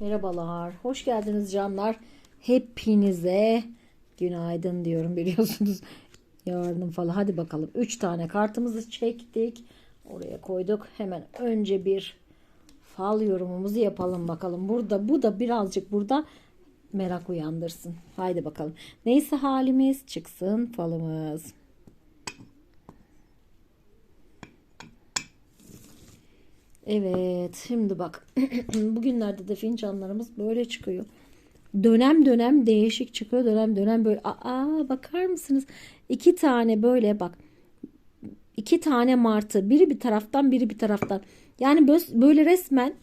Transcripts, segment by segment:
Merhabalar, hoş geldiniz canlar. Hepinize günaydın diyorum biliyorsunuz. Yarının falan. Hadi bakalım. 3 tane kartımızı çektik. Oraya koyduk. Hemen önce bir fal yorumumuzu yapalım bakalım. Burada bu da birazcık burada merak uyandırsın. Haydi bakalım. Neyse halimiz çıksın falımız. Evet, şimdi bak. Bugünlerde de fincanlarımız böyle çıkıyor. Dönem dönem değişik çıkıyor. Dönem dönem böyle. Aa, bakar mısınız? İki tane böyle bak. İki tane martı. Biri bir taraftan, biri bir taraftan. Yani bö- böyle resmen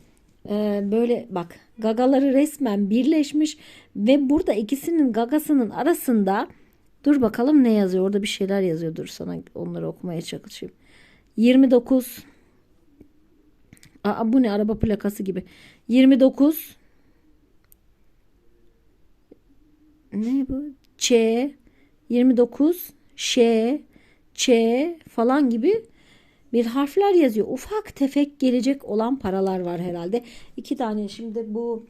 e, böyle bak gagaları resmen birleşmiş ve burada ikisinin gagasının arasında dur bakalım ne yazıyor. Orada bir şeyler yazıyor. Dur sana onları okumaya çalışayım. 29 Aa, bu ne araba plakası gibi. 29 ne bu? Ç 29 Ş Ç falan gibi bir harfler yazıyor. Ufak tefek gelecek olan paralar var herhalde. İki tane şimdi bu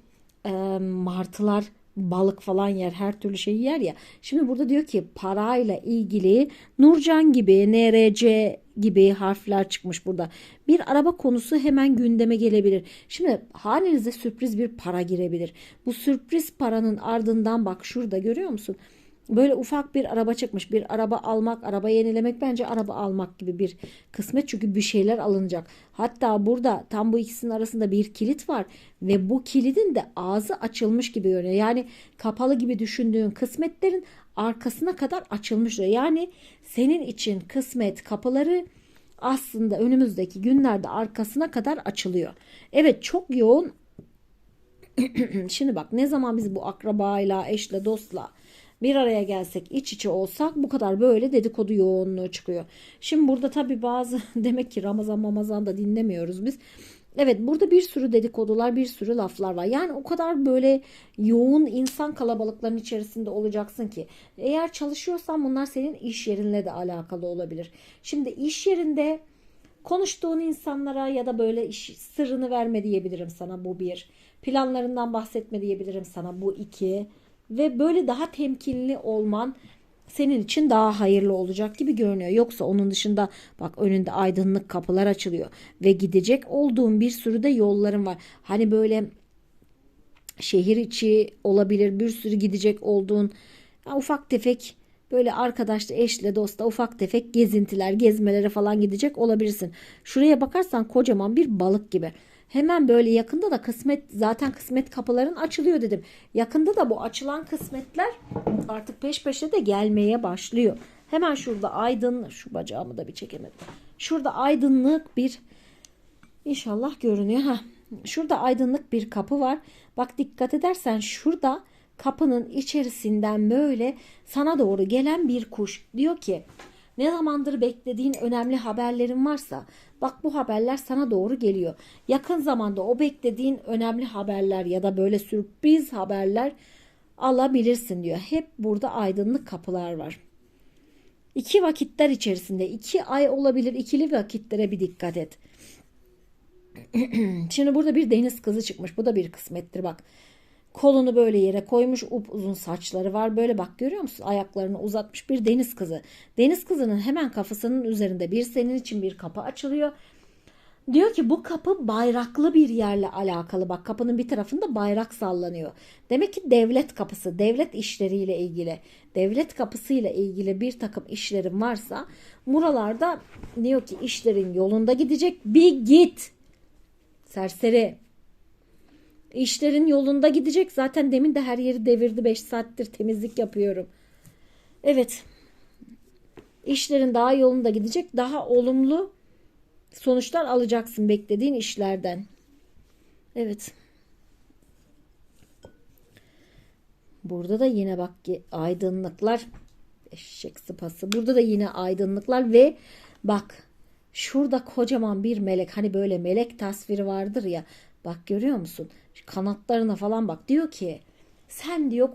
e, martılar balık falan yer her türlü şeyi yer ya. Şimdi burada diyor ki parayla ilgili Nurcan gibi NRC gibi harfler çıkmış burada. Bir araba konusu hemen gündeme gelebilir. Şimdi hanenize sürpriz bir para girebilir. Bu sürpriz paranın ardından bak şurada görüyor musun? Böyle ufak bir araba çıkmış. Bir araba almak, araba yenilemek bence araba almak gibi bir kısmet. Çünkü bir şeyler alınacak. Hatta burada tam bu ikisinin arasında bir kilit var. Ve bu kilidin de ağzı açılmış gibi görünüyor. Yani kapalı gibi düşündüğün kısmetlerin arkasına kadar açılmış. Yani senin için kısmet kapıları aslında önümüzdeki günlerde arkasına kadar açılıyor. Evet çok yoğun. Şimdi bak ne zaman biz bu akrabayla, eşle, dostla bir araya gelsek, iç içe olsak bu kadar böyle dedikodu yoğunluğu çıkıyor. Şimdi burada tabii bazı demek ki Ramazan Mamazan da dinlemiyoruz biz. Evet burada bir sürü dedikodular, bir sürü laflar var. Yani o kadar böyle yoğun insan kalabalıkların içerisinde olacaksın ki. Eğer çalışıyorsan bunlar senin iş yerinle de alakalı olabilir. Şimdi iş yerinde konuştuğun insanlara ya da böyle iş sırrını verme diyebilirim sana bu bir. Planlarından bahsetme diyebilirim sana bu iki ve böyle daha temkinli olman senin için daha hayırlı olacak gibi görünüyor. Yoksa onun dışında bak önünde aydınlık kapılar açılıyor ve gidecek olduğun bir sürü de yolların var. Hani böyle şehir içi olabilir bir sürü gidecek olduğun ya ufak tefek böyle arkadaşla eşle dostla ufak tefek gezintiler gezmelere falan gidecek olabilirsin. Şuraya bakarsan kocaman bir balık gibi. Hemen böyle yakında da kısmet zaten kısmet kapıların açılıyor dedim. Yakında da bu açılan kısmetler artık peş peşe de gelmeye başlıyor. Hemen şurada aydın şu bacağımı da bir çekemedim. Şurada aydınlık bir inşallah görünüyor. ha. Şurada aydınlık bir kapı var. Bak dikkat edersen şurada kapının içerisinden böyle sana doğru gelen bir kuş diyor ki ne zamandır beklediğin önemli haberlerin varsa bak bu haberler sana doğru geliyor. Yakın zamanda o beklediğin önemli haberler ya da böyle sürpriz haberler alabilirsin diyor. Hep burada aydınlık kapılar var. İki vakitler içerisinde iki ay olabilir ikili vakitlere bir dikkat et. Şimdi burada bir deniz kızı çıkmış. Bu da bir kısmettir bak. Kolunu böyle yere koymuş uzun saçları var. Böyle bak görüyor musun? Ayaklarını uzatmış bir deniz kızı. Deniz kızının hemen kafasının üzerinde bir senin için bir kapı açılıyor. Diyor ki bu kapı bayraklı bir yerle alakalı. Bak kapının bir tarafında bayrak sallanıyor. Demek ki devlet kapısı, devlet işleriyle ilgili, devlet kapısıyla ilgili bir takım işlerin varsa buralarda diyor ki işlerin yolunda gidecek. Bir git. Serseri. İşlerin yolunda gidecek. Zaten demin de her yeri devirdi. 5 saattir temizlik yapıyorum. Evet. İşlerin daha yolunda gidecek. Daha olumlu sonuçlar alacaksın beklediğin işlerden. Evet. Burada da yine bak ki aydınlıklar. Eşek sıpası. Burada da yine aydınlıklar ve bak şurada kocaman bir melek. Hani böyle melek tasviri vardır ya. Bak görüyor musun? Kanatlarına falan bak. Diyor ki sen diyor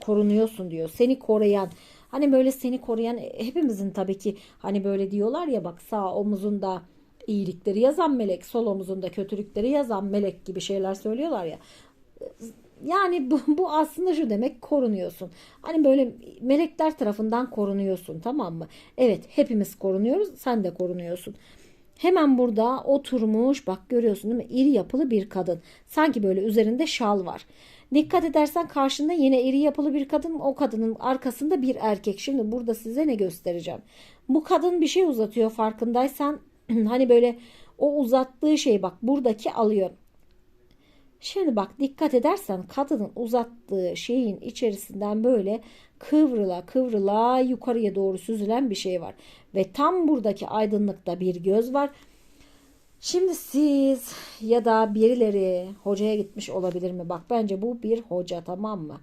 korunuyorsun diyor. Seni koruyan hani böyle seni koruyan hepimizin tabii ki hani böyle diyorlar ya bak sağ omuzunda iyilikleri yazan melek, sol omuzunda kötülükleri yazan melek gibi şeyler söylüyorlar ya. yani bu, bu aslında şu demek korunuyorsun. Hani böyle melekler tarafından korunuyorsun tamam mı? Evet hepimiz korunuyoruz sen de korunuyorsun. Hemen burada oturmuş bak görüyorsun değil mi? İri yapılı bir kadın. Sanki böyle üzerinde şal var. Dikkat edersen karşında yine iri yapılı bir kadın. O kadının arkasında bir erkek. Şimdi burada size ne göstereceğim. Bu kadın bir şey uzatıyor farkındaysan. hani böyle o uzattığı şey bak buradaki alıyor. Şimdi bak dikkat edersen kadının uzattığı şeyin içerisinden böyle kıvrıla kıvrıla yukarıya doğru süzülen bir şey var. Ve tam buradaki aydınlıkta bir göz var. Şimdi siz ya da birileri hocaya gitmiş olabilir mi? Bak bence bu bir hoca tamam mı?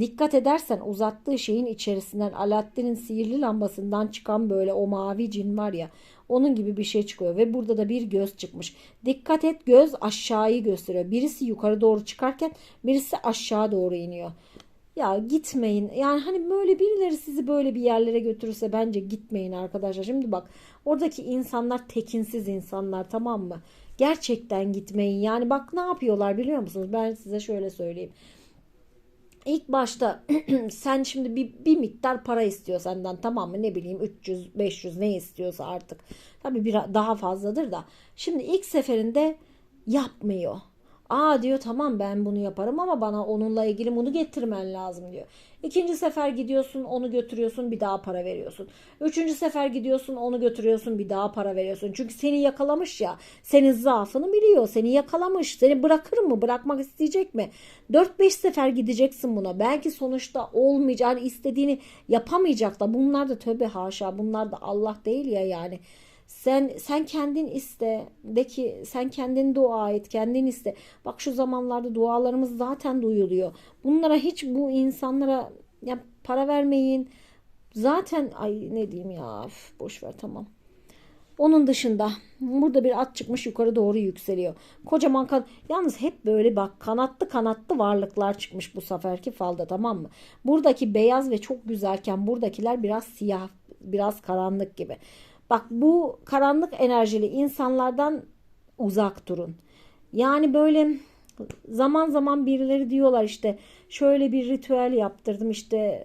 Dikkat edersen uzattığı şeyin içerisinden Alaaddin'in sihirli lambasından çıkan böyle o mavi cin var ya onun gibi bir şey çıkıyor ve burada da bir göz çıkmış. Dikkat et göz aşağıyı gösteriyor. Birisi yukarı doğru çıkarken birisi aşağı doğru iniyor. Ya gitmeyin. Yani hani böyle birileri sizi böyle bir yerlere götürürse bence gitmeyin arkadaşlar. Şimdi bak oradaki insanlar tekinsiz insanlar tamam mı? Gerçekten gitmeyin. Yani bak ne yapıyorlar biliyor musunuz? Ben size şöyle söyleyeyim. İlk başta sen şimdi bir, bir miktar para istiyor senden tamam mı ne bileyim 300 500 ne istiyorsa artık. Tabii bir daha fazladır da. Şimdi ilk seferinde yapmıyor. Aa diyor tamam ben bunu yaparım ama bana onunla ilgili bunu getirmen lazım diyor. İkinci sefer gidiyorsun onu götürüyorsun bir daha para veriyorsun. Üçüncü sefer gidiyorsun onu götürüyorsun bir daha para veriyorsun. Çünkü seni yakalamış ya senin zaafını biliyor seni yakalamış seni bırakır mı bırakmak isteyecek mi? 4-5 sefer gideceksin buna belki sonuçta olmayacak istediğini yapamayacak da bunlar da tövbe haşa bunlar da Allah değil ya yani. Sen sen kendin iste. De ki sen kendin dua et. Kendin iste. Bak şu zamanlarda dualarımız zaten duyuluyor. Bunlara hiç bu insanlara ya para vermeyin. Zaten ay ne diyeyim ya. Üf, boş ver tamam. Onun dışında burada bir at çıkmış yukarı doğru yükseliyor. Kocaman kan yalnız hep böyle bak kanatlı kanatlı varlıklar çıkmış bu seferki falda tamam mı? Buradaki beyaz ve çok güzelken buradakiler biraz siyah biraz karanlık gibi. Bak bu karanlık enerjili insanlardan uzak durun. Yani böyle zaman zaman birileri diyorlar işte şöyle bir ritüel yaptırdım işte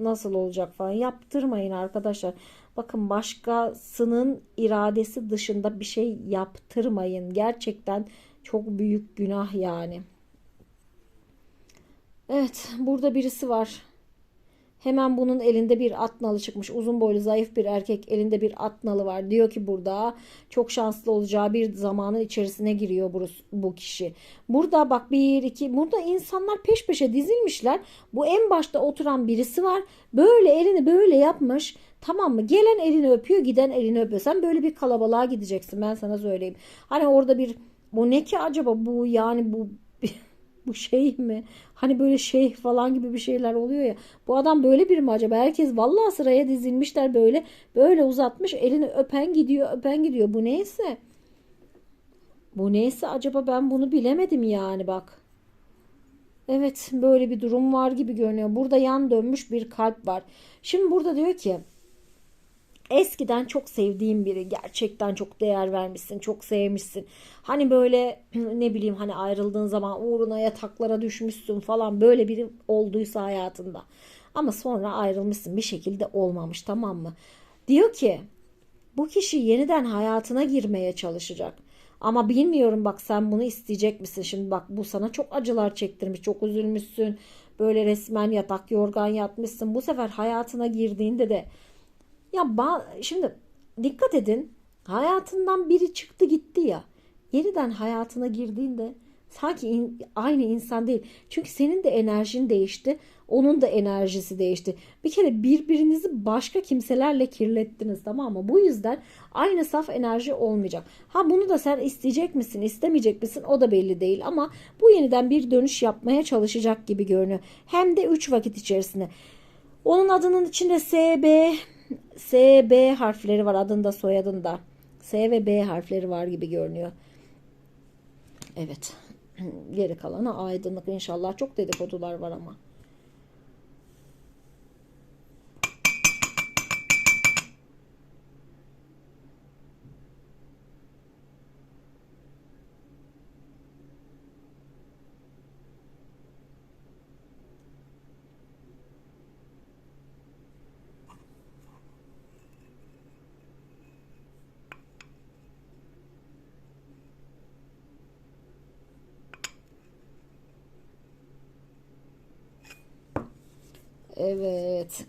nasıl olacak falan. Yaptırmayın arkadaşlar. Bakın başkasının iradesi dışında bir şey yaptırmayın. Gerçekten çok büyük günah yani. Evet burada birisi var. Hemen bunun elinde bir at nalı çıkmış. Uzun boylu zayıf bir erkek elinde bir at nalı var. Diyor ki burada çok şanslı olacağı bir zamanın içerisine giriyor bu, bu kişi. Burada bak bir iki burada insanlar peş peşe dizilmişler. Bu en başta oturan birisi var. Böyle elini böyle yapmış. Tamam mı? Gelen elini öpüyor, giden elini öpüyor. Sen böyle bir kalabalığa gideceksin ben sana söyleyeyim. Hani orada bir bu ne ki acaba bu yani bu bu şey mi? Hani böyle şeyh falan gibi bir şeyler oluyor ya. Bu adam böyle bir mi acaba? Herkes vallahi sıraya dizilmişler böyle. Böyle uzatmış elini öpen gidiyor öpen gidiyor. Bu neyse. Bu neyse acaba ben bunu bilemedim yani bak. Evet böyle bir durum var gibi görünüyor. Burada yan dönmüş bir kalp var. Şimdi burada diyor ki Eskiden çok sevdiğim biri gerçekten çok değer vermişsin, çok sevmişsin. Hani böyle ne bileyim hani ayrıldığın zaman uğruna yataklara düşmüşsün falan böyle biri olduysa hayatında. Ama sonra ayrılmışsın bir şekilde olmamış tamam mı? Diyor ki bu kişi yeniden hayatına girmeye çalışacak. Ama bilmiyorum bak sen bunu isteyecek misin? Şimdi bak bu sana çok acılar çektirmiş, çok üzülmüşsün. Böyle resmen yatak yorgan yatmışsın. Bu sefer hayatına girdiğinde de ya şimdi dikkat edin. Hayatından biri çıktı gitti ya. Yeniden hayatına girdiğinde sanki in, aynı insan değil. Çünkü senin de enerjin değişti. Onun da enerjisi değişti. Bir kere birbirinizi başka kimselerle kirlettiniz tamam mı? Bu yüzden aynı saf enerji olmayacak. Ha bunu da sen isteyecek misin, istemeyecek misin o da belli değil ama bu yeniden bir dönüş yapmaya çalışacak gibi görünüyor. Hem de 3 vakit içerisinde. Onun adının içinde SB S, B harfleri var adında soyadında. S ve B harfleri var gibi görünüyor. Evet. Geri kalanı aydınlık inşallah. Çok dedikodular var ama. Evet.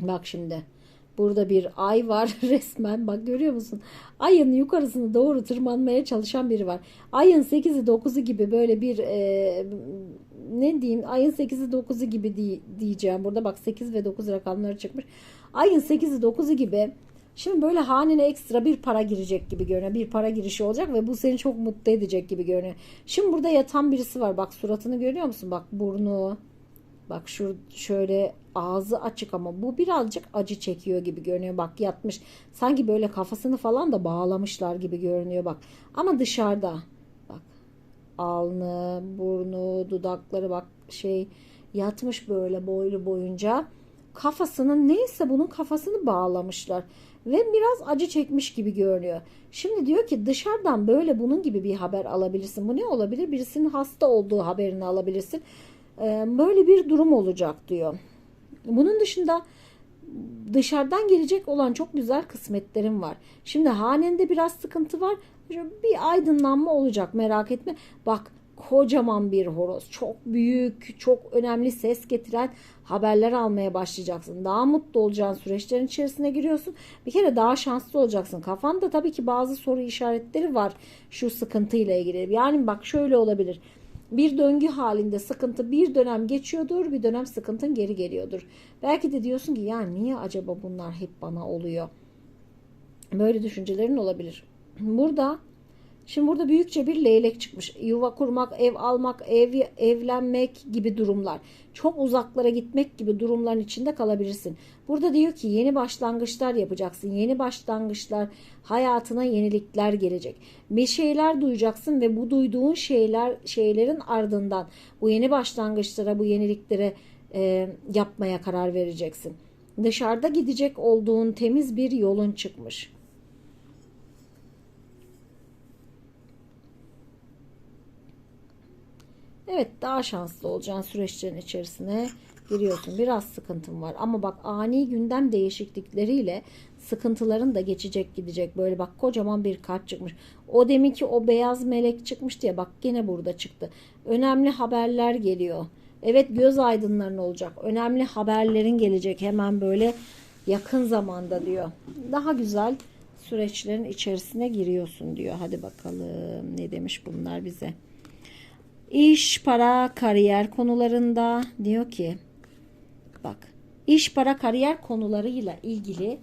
Bak şimdi. Burada bir ay var resmen. Bak görüyor musun? Ayın yukarısını doğru tırmanmaya çalışan biri var. Ayın 8'i 9'u gibi böyle bir e, ne diyeyim? Ayın 8'i 9'u gibi diye- diyeceğim. Burada bak 8 ve 9 rakamları çıkmış. Ayın 8'i 9'u gibi Şimdi böyle hanene ekstra bir para girecek gibi görünüyor. Bir para girişi olacak ve bu seni çok mutlu edecek gibi görünüyor. Şimdi burada yatan birisi var. Bak suratını görüyor musun? Bak burnu. Bak şu şöyle ağzı açık ama bu birazcık acı çekiyor gibi görünüyor. Bak yatmış. Sanki böyle kafasını falan da bağlamışlar gibi görünüyor bak. Ama dışarıda. Bak. Alnı, burnu, dudakları bak şey yatmış böyle boylu boyunca. Kafasının neyse bunun kafasını bağlamışlar ve biraz acı çekmiş gibi görünüyor. Şimdi diyor ki dışarıdan böyle bunun gibi bir haber alabilirsin. Bu ne olabilir? Birisinin hasta olduğu haberini alabilirsin. Ee, Böyle bir durum olacak diyor. Bunun dışında dışarıdan gelecek olan çok güzel kısmetlerim var. Şimdi hanende biraz sıkıntı var. Bir aydınlanma olacak merak etme. Bak kocaman bir horoz. Çok büyük, çok önemli ses getiren haberler almaya başlayacaksın. Daha mutlu olacağın süreçlerin içerisine giriyorsun. Bir kere daha şanslı olacaksın. Kafanda tabii ki bazı soru işaretleri var şu sıkıntıyla ilgili. Yani bak şöyle olabilir. Bir döngü halinde sıkıntı bir dönem geçiyordur, bir dönem sıkıntın geri geliyordur. Belki de diyorsun ki ya niye acaba bunlar hep bana oluyor? Böyle düşüncelerin olabilir. Burada Şimdi burada büyükçe bir leylek çıkmış. Yuva kurmak, ev almak, ev evlenmek gibi durumlar. Çok uzaklara gitmek gibi durumların içinde kalabilirsin. Burada diyor ki yeni başlangıçlar yapacaksın. Yeni başlangıçlar hayatına yenilikler gelecek. Bir şeyler duyacaksın ve bu duyduğun şeyler şeylerin ardından bu yeni başlangıçlara, bu yeniliklere e, yapmaya karar vereceksin. Dışarıda gidecek olduğun temiz bir yolun çıkmış. Evet daha şanslı olacağın süreçlerin içerisine giriyorsun. Biraz sıkıntın var ama bak ani gündem değişiklikleriyle sıkıntıların da geçecek gidecek. Böyle bak kocaman bir kalp çıkmış. O deminki o beyaz melek çıkmıştı ya bak gene burada çıktı. Önemli haberler geliyor. Evet göz aydınların olacak. Önemli haberlerin gelecek hemen böyle yakın zamanda diyor. Daha güzel süreçlerin içerisine giriyorsun diyor. Hadi bakalım ne demiş bunlar bize. İş, para, kariyer konularında diyor ki bak iş, para, kariyer konularıyla ilgili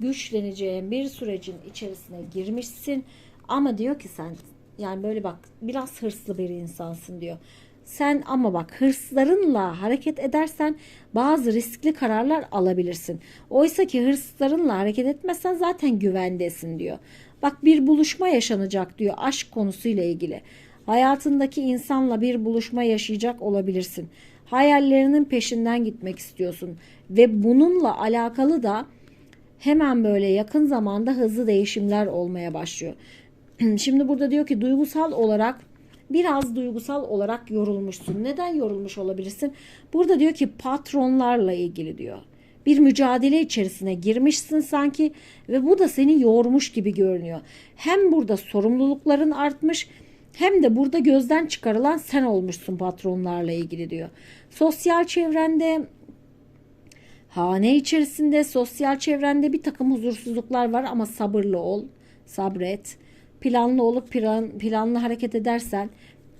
güçleneceğin bir sürecin içerisine girmişsin ama diyor ki sen yani böyle bak biraz hırslı bir insansın diyor. Sen ama bak hırslarınla hareket edersen bazı riskli kararlar alabilirsin. Oysa ki hırslarınla hareket etmezsen zaten güvendesin diyor. Bak bir buluşma yaşanacak diyor aşk konusuyla ilgili. Hayatındaki insanla bir buluşma yaşayacak olabilirsin. Hayallerinin peşinden gitmek istiyorsun ve bununla alakalı da hemen böyle yakın zamanda hızlı değişimler olmaya başlıyor. Şimdi burada diyor ki duygusal olarak biraz duygusal olarak yorulmuşsun. Neden yorulmuş olabilirsin? Burada diyor ki patronlarla ilgili diyor. Bir mücadele içerisine girmişsin sanki ve bu da seni yormuş gibi görünüyor. Hem burada sorumlulukların artmış hem de burada gözden çıkarılan sen olmuşsun patronlarla ilgili diyor. Sosyal çevrende hane içerisinde sosyal çevrende bir takım huzursuzluklar var ama sabırlı ol, sabret. Planlı olup plan, planlı hareket edersen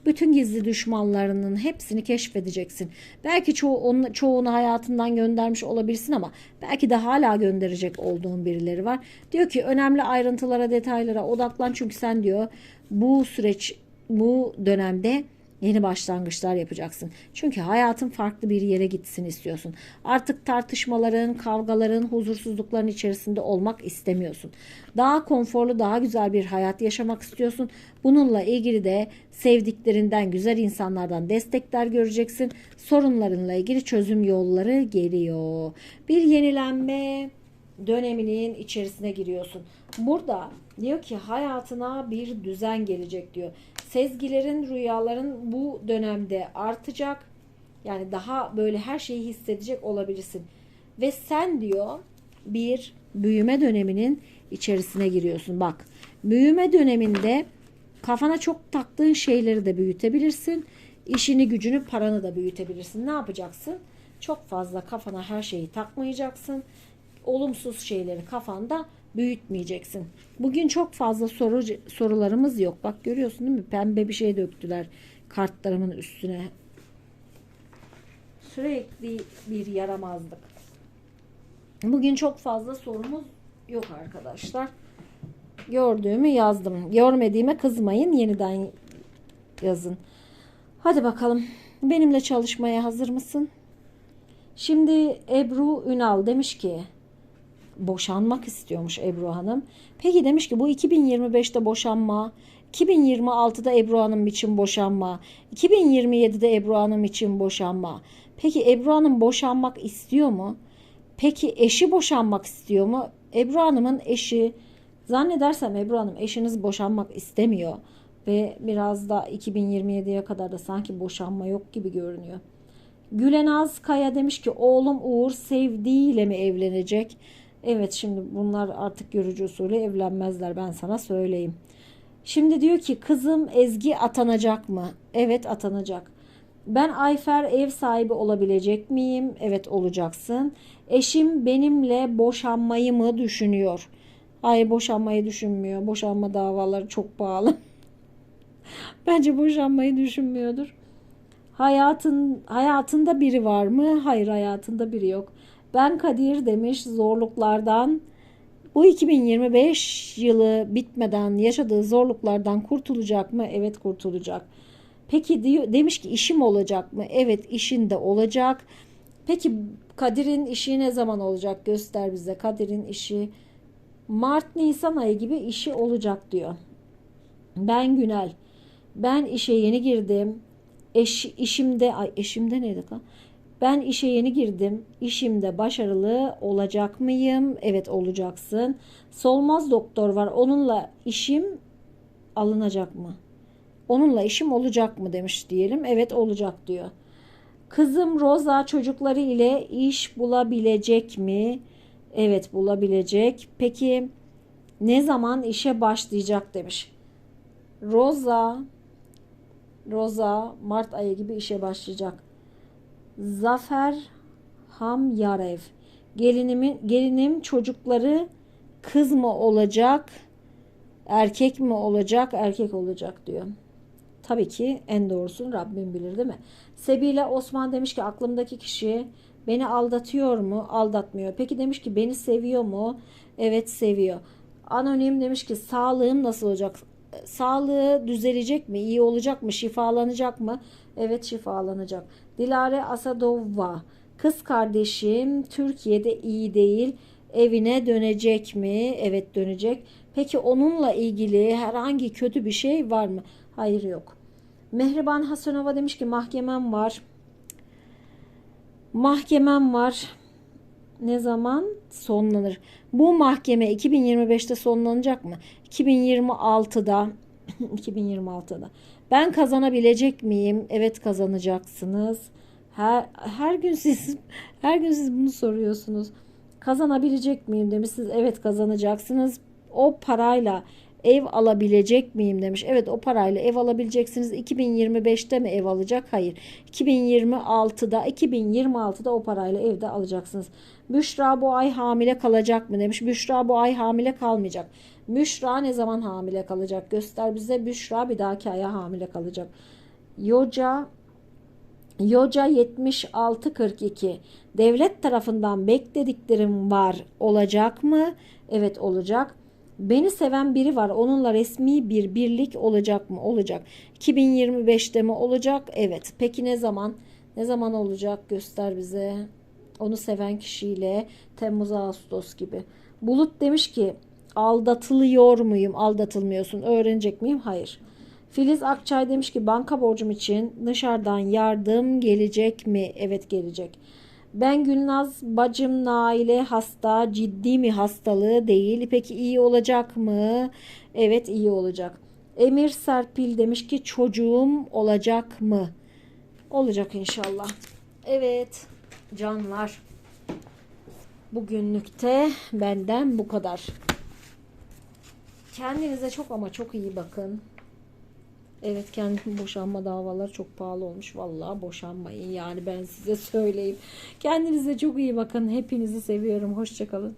bütün gizli düşmanlarının hepsini keşfedeceksin. Belki ço onu, çoğunu hayatından göndermiş olabilirsin ama belki de hala gönderecek olduğun birileri var. Diyor ki önemli ayrıntılara, detaylara odaklan çünkü sen diyor bu süreç bu dönemde yeni başlangıçlar yapacaksın. Çünkü hayatın farklı bir yere gitsin istiyorsun. Artık tartışmaların, kavgaların, huzursuzlukların içerisinde olmak istemiyorsun. Daha konforlu, daha güzel bir hayat yaşamak istiyorsun. Bununla ilgili de sevdiklerinden, güzel insanlardan destekler göreceksin. Sorunlarınla ilgili çözüm yolları geliyor. Bir yenilenme döneminin içerisine giriyorsun. Burada diyor ki hayatına bir düzen gelecek diyor. Sezgilerin, rüyaların bu dönemde artacak. Yani daha böyle her şeyi hissedecek olabilirsin. Ve sen diyor bir büyüme döneminin içerisine giriyorsun. Bak büyüme döneminde kafana çok taktığın şeyleri de büyütebilirsin. İşini, gücünü, paranı da büyütebilirsin. Ne yapacaksın? Çok fazla kafana her şeyi takmayacaksın. Olumsuz şeyleri kafanda büyütmeyeceksin. Bugün çok fazla soru sorularımız yok. Bak görüyorsun değil mi? Pembe bir şey döktüler kartlarımın üstüne. Sürekli bir yaramazlık. Bugün çok fazla sorumuz yok arkadaşlar. Gördüğümü yazdım. Görmediğime kızmayın. Yeniden yazın. Hadi bakalım. Benimle çalışmaya hazır mısın? Şimdi Ebru Ünal demiş ki boşanmak istiyormuş Ebru Hanım. Peki demiş ki bu 2025'te boşanma, 2026'da Ebru Hanım için boşanma, 2027'de Ebru Hanım için boşanma. Peki Ebru Hanım boşanmak istiyor mu? Peki eşi boşanmak istiyor mu? Ebru Hanım'ın eşi zannedersem Ebru Hanım eşiniz boşanmak istemiyor ve biraz da 2027'ye kadar da sanki boşanma yok gibi görünüyor. Gülenaz Kaya demiş ki oğlum Uğur sevdiğiyle mi evlenecek? Evet şimdi bunlar artık görücü usulü evlenmezler ben sana söyleyeyim. Şimdi diyor ki kızım Ezgi atanacak mı? Evet atanacak. Ben Ayfer ev sahibi olabilecek miyim? Evet olacaksın. Eşim benimle boşanmayı mı düşünüyor? Hayır boşanmayı düşünmüyor. Boşanma davaları çok pahalı. Bence boşanmayı düşünmüyordur. Hayatın hayatında biri var mı? Hayır hayatında biri yok. Ben Kadir demiş zorluklardan bu 2025 yılı bitmeden yaşadığı zorluklardan kurtulacak mı? Evet kurtulacak. Peki diyor demiş ki işim olacak mı? Evet işin de olacak. Peki Kadir'in işi ne zaman olacak? Göster bize. Kadir'in işi Mart Nisan ayı gibi işi olacak diyor. Ben Günel. Ben işe yeni girdim. Eş, işimde ay eşimde neydi lan? Ben işe yeni girdim. İşimde başarılı olacak mıyım? Evet olacaksın. Solmaz doktor var. Onunla işim alınacak mı? Onunla işim olacak mı demiş diyelim. Evet olacak diyor. Kızım Roza çocukları ile iş bulabilecek mi? Evet bulabilecek. Peki ne zaman işe başlayacak demiş. Roza Roza Mart ayı gibi işe başlayacak. Zafer Hamyarev. Gelinimin gelinim çocukları kız mı olacak? Erkek mi olacak? Erkek olacak diyor. Tabii ki en doğrusunu Rabbim bilir değil mi? Sebile Osman demiş ki aklımdaki kişi beni aldatıyor mu? Aldatmıyor. Peki demiş ki beni seviyor mu? Evet seviyor. Anonim demiş ki sağlığım nasıl olacak? Sağlığı düzelecek mi? İyi olacak mı? Şifalanacak mı? Evet şifalanacak. Dilare Asadova. Kız kardeşim Türkiye'de iyi değil. Evine dönecek mi? Evet dönecek. Peki onunla ilgili herhangi kötü bir şey var mı? Hayır yok. Mehriban Hasanova demiş ki mahkemem var. Mahkemem var. Ne zaman sonlanır? Bu mahkeme 2025'te sonlanacak mı? 2026'da 2026'da. Ben kazanabilecek miyim? Evet kazanacaksınız. Her her gün siz her gün siz bunu soruyorsunuz. Kazanabilecek miyim demişsiniz. Evet kazanacaksınız. O parayla ev alabilecek miyim demiş. Evet o parayla ev alabileceksiniz. 2025'te mi ev alacak? Hayır. 2026'da 2026'da o parayla evde alacaksınız. Büşra bu ay hamile kalacak mı demiş. Büşra bu ay hamile kalmayacak. Büşra ne zaman hamile kalacak? Göster bize. Büşra bir dahaki aya hamile kalacak. Yoca Yoca 7642 devlet tarafından beklediklerim var olacak mı? Evet olacak. Beni seven biri var. Onunla resmi bir birlik olacak mı? Olacak. 2025'te mi olacak? Evet. Peki ne zaman? Ne zaman olacak? Göster bize. Onu seven kişiyle Temmuz Ağustos gibi. Bulut demiş ki aldatılıyor muyum? Aldatılmıyorsun. Öğrenecek miyim? Hayır. Filiz Akçay demiş ki banka borcum için dışarıdan yardım gelecek mi? Evet gelecek. Ben Gülnaz bacım Naile hasta ciddi mi hastalığı değil. Peki iyi olacak mı? Evet iyi olacak. Emir Serpil demiş ki çocuğum olacak mı? Olacak inşallah. Evet canlar. Bugünlükte benden bu kadar. Kendinize çok ama çok iyi bakın. Evet kendi boşanma davaları çok pahalı olmuş. Vallahi boşanmayın yani ben size söyleyeyim. Kendinize çok iyi bakın. Hepinizi seviyorum. Hoşçakalın.